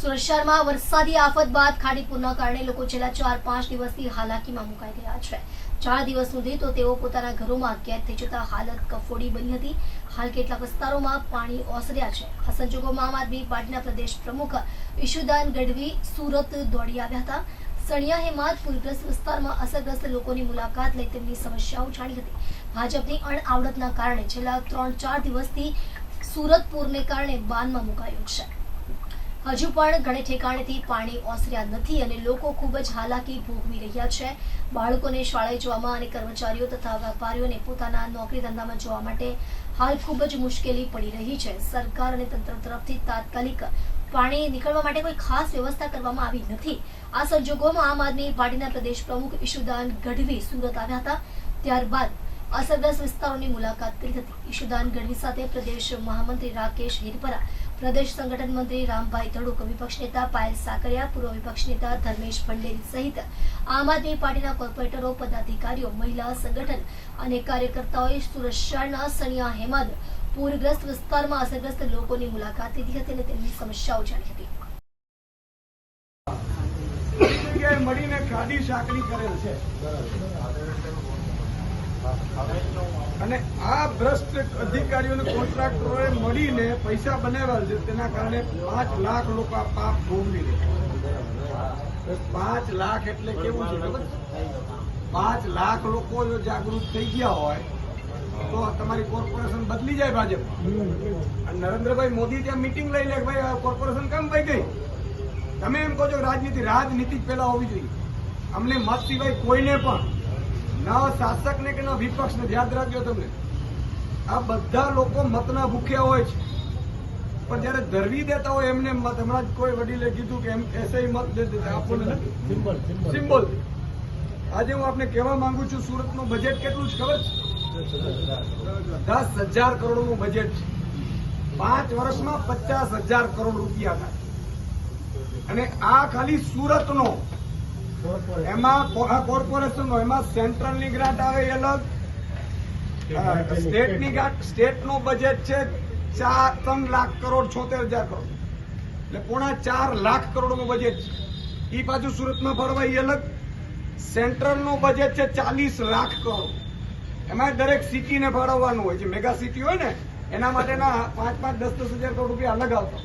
સુરત શહેરમાં વરસાદી આફત બાદ ખાડીપુરના કારણે લોકો છેલ્લા ચાર પાંચ દિવસથી હાલાકીમાં મુકાઈ ગયા છે. ચાર દિવસ સુધી તો તેઓ પોતાના ઘરોમાં કેદ થઈ જતા હાલત કફોડી બની હતી. હાલ કેટલાક વિસ્તારોમાં પાણી ઓસર્યા છે. આ સંજોગોમાં આમ આદમી પાર્ટીના પ્રદેશ પ્રમુખ ઈશુદાન ગઢવી સુરત દોડી આવ્યા હતા. સણિયા હેમાદ પૂરગ્રસ્ત વિસ્તારમાં અસરગ્રસ્ત લોકોની મુલાકાત લઈ તેમની સમસ્યાઓ જાણી હતી. ભાજપની અણઆવડતના કારણે છેલ્લા ત્રણ ચાર દિવસથી સુરત પૂરને કારણે બાનમાં મુકાયું છે. હજુ પણ ઘણે ઠેકાણેથી પાણી ઓસર્યા નથી અને લોકો ખૂબ જ હાલાકી ભોગવી રહ્યા છે. બાળકોને શાળાએ જવામાં અને કર્મચારીઓ તથા વેપારીઓને પોતાના નોકરી ધંધામાં જવા માટે હાલ ખૂબ જ મુશ્કેલી પડી રહી છે. સરકાર અને તંત્ર તરફથી તાત્કાલિક પાણી નીકળવા માટે કોઈ ખાસ વ્યવસ્થા કરવામાં આવી નથી. આ સંજોગોમાં આમ આદમી પાર્ટીના પ્રદેશ પ્રમુખ ઈશુદાન ગઢવી સુરત આવ્યા હતા. ત્યારબાદ અસરગ્રસ્ત વિસ્તારોની મુલાકાત કરી હતી. ઈશુદાન ગઢવી સાથે પ્રદેશ મહામંત્રી રાકેશ હિરપરા પ્રદેશ સંગઠન મંત્રી રામભાઈ ધડુક, વિપક્ષ નેતા પાયલ સાકરિયા, પૂર્વ વિપક્ષ નેતા ધર્મેશ ભંડેરી સહિત આમ આદમી પાર્ટીના કોર્પોરેટરો, પદાધિકારીઓ, મહિલા સંગઠન અને કાર્યકર્તાઓએ સુરત શહેરના સણિયા હેમદ પૂરગ્રસ્ત વિસ્તારમાં અસરગ્રસ્ત લોકોની મુલાકાત લીધી હતી અને તેમની સમસ્યાઓ જાણી હતી. મળીને ખાડી સાંકડી કરેલ છે. અને આ ભ્રષ્ટ અધિકારીઓને કોન્ટ્રાક્ટરોએ મળીને પૈસા બનાવ્યા છે, તેના કારણે પાંચ લાખ લોકો આ પાપ ભોગવી રહ્યા પાંચ લાખ એટલે કેવું છે પાંચ લાખ લોકો જો જાગૃત થઈ ગયા હોય, તો તમારી કોર્પોરેશન બદલી જાય ભાજપ અને નરેન્દ્રભાઈ મોદી ત્યાં મિટિંગ લઈ લે ભાઈ કોર્પોરેશન કેમ ભાઈ ગઈ તમે એમ કહો છો રાજનીતિ રાજનીતિ જ પહેલા હોવી જોઈએ. અમને મત સિવાય કોઈને પણ ન શાસકને કે ના વિપક્ષ ને યાદ રાખજો તમને. આ બધા લોકો મતના ભૂખ્યા હોય છે. પણ જયારે ધરવી દેતા હોય એમને મત હમણાં જ કોઈ વડીલે કીધું કે એમ એસે મત દે દેતા આપણને સિમ્બલ સિમ્બોલ. આજે હું આપને કહેવા માંગુ છું સુરતનું બજેટ કેટલું છે ખબર છે? દસ હજાર કરોડનું બજેટ છે. પાંચ વર્ષમાં પચાસ હજાર કરોડ રૂપિયા થાય. અને આ ખાલી સુરતનો એમાં કોર્પોરેશનનો એમાં સેન્ટ્રલની ગ્રાન્ટ આવે એ અલગ. સ્ટેટની ગ્રાન્ટ સ્ટેટનું બજેટ છે ચાર ત્રણ લાખ કરોડ છોતેર હજાર કરોડ. એટલે પોણા ચાર લાખ કરોડનું બજેટ છે. એ પાછું સુરતમાં ફરવા એ અલગ. સેન્ટ્રલનું બજેટ છે ચાલીસ લાખ કરોડ. એમાં દરેક સિટીને ફાળવવાનું હોય છે. મેગા સિટી હોય ને એના માટેના પાંચ પાંચ દસ દસ હજાર કરોડ રૂપિયા અલગ આવતા.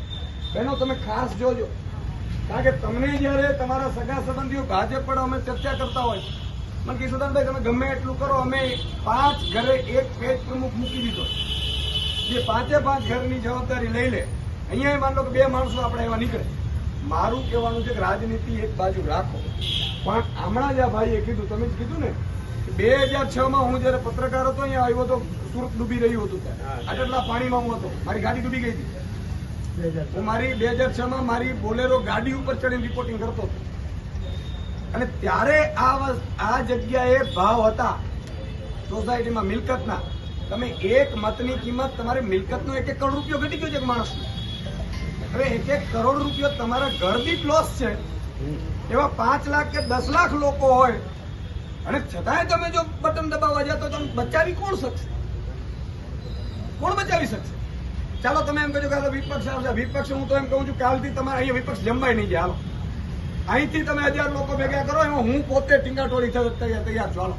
બહેનો તમે ખાસ જોજો. કારણ કે તમને જયારે તમારા સગા સંબંધીઓ ભાજપ પર અમે ચર્ચા કરતા હોય મને કિશોરદાનભાઈ તમે ગમે એટલું કરો અમે પાંચ ઘરે એક પેજ પ્રમુખ મૂકી દીધો. જે પાંચે પાંચ ઘરની જવાબદારી લઈ લે. અહીંયા માન લો કે બે માણસો આપણે એવા નીકળે. મારું કહેવાનું છે કે રાજનીતિ એક બાજુ રાખો. પણ હમણાં જ આ ભાઈએ કીધું તમે જ કીધું ને કે બે હજાર છ માં હું જયારે પત્રકાર હતો અહીંયા આવ્યો હતો સુરત ડૂબી રહ્યું હતું આટલા પાણીમાં હું હતો? મારી ગાડી ડૂબી ગઈ હતી. હું મારી બે હજાર છ માં મારી બોલેરો ગાડી ઉપર ચડીને રિપોર્ટિંગ કરતો હતો. અને ત્યારે આ આ જગ્યાએ ભાવ હતા સોસાયટીમાં મિલકતના. તમે એક મતની કિંમત તમારે મિલકતનો એક એક કરોડ રૂપિયો ઘટી ગયો છે એક માણસનો. હવે એક એક કરોડ રૂપિયો તમારા ઘરની લોસ છે. એવા પાંચ લાખ કે દસ લાખ લોકો હોય. અને છતાંય તમે જો બટન દબાવવા જાય તો તમે બચાવી કોણ શકશે? કોણ બચાવી શકશે? ચાલો તમે એમ કહો કે વિપક્ષ આવશે. વિપક્ષ હું તો એમ કહું છું કાલથી તમારે અહીંયા વિપક્ષ જમવાય નહીં જાય. અહીંથી તમે હજાર લોકો ભેગા કરો, એમાં હું પોતે ટીંગાટોળી તૈયાર છું. હાલો.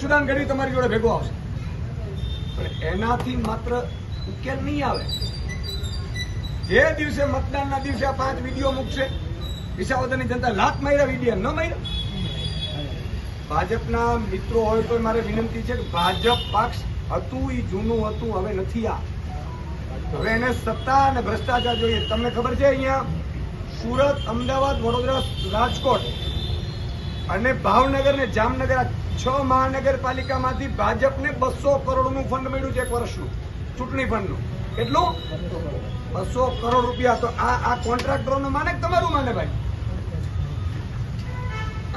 સુદાન ગઢવી તમારી જોડે ભેગો આવશે. પણ એનાથી માત્ર ઉકેલ નહીં આવે. જે દિવસે મતદાનના દિવસે આ પાંચ વીડિયો મૂકશે, વિસાવદરની જનતા લાત માર્યા, વીડિયો ન માર્યા. ભાજપના મિત્રો હોય તો મારે વિનંતી છે કે ભાજપ પક્ષ હતું એ જૂનું હતું, હવે નથી આ. હવે એને સત્તા અને ભ્રષ્ટાચાર જોઈએ. તમને ખબર છે અહીંયા સુરત, અમદાવાદ, વડોદરા, રાજકોટ અને ભાવનગર ને જામનગર છ મહાનગરપાલિકામાંથી ભાજપને બસો કરોડનું ફંડ મળ્યું છે એક વર્ષનું, ચૂંટણી ફંડનું કેટલું? બસો કરોડ રૂપિયા. તો આ આ કોન્ટ્રાક્ટરોનું માને તમારું માને ભાઈ?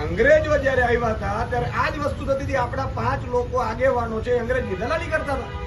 અંગ્રેજો જયારે આવ્યા હતા, ત્યારે આ જ વસ્તુ થતી હતી. આપણા પાંચ લોકો આગેવાનો છે અંગ્રેજની દલાલી કરતા હતા.